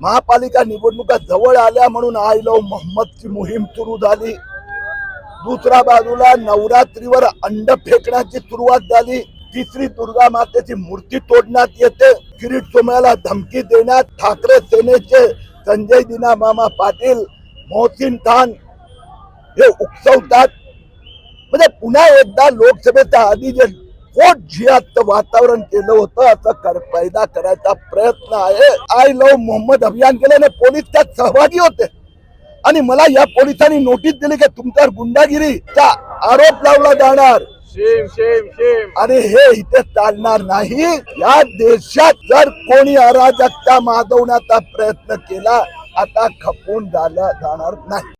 महापालिका निवडणुका जवळ आल्या म्हणून आय लव मोहम्मदची मोहीम सुरू झाली. दुसऱ्या बाजूला नवरात्रीवर अंड फेकण्याची सुरुवात झाली. तिसरी दुर्गा मातेची मूर्ती तोडण्यात येते. किरीट सोमयाला धमकी देण्यात ठाकरे सेनेचे संजय दिना मामा पाटील मोहसिन खान हे उकसवतात म्हणजे पुन्हा एकदा लोकसभेच्या आधी जे पोट झियाचं वातावरण केलं होतं. असं कर पैदा करायचा प्रयत्न आहे. आय लव मोहम्मद अभियान केल्याने पोलीस त्यात सहभागी होते. आणि मला या पोलिसांनी नोटीस दिली की तुमच्यावर गुंडागिरीचा आरोप लावला जाणार. शेम शेम शेम आणि हे इथे चालणार नाही. या देशात जर कोणी अराजकता माजवण्याचा प्रयत्न केला आता खपून झाला जाणार नाही.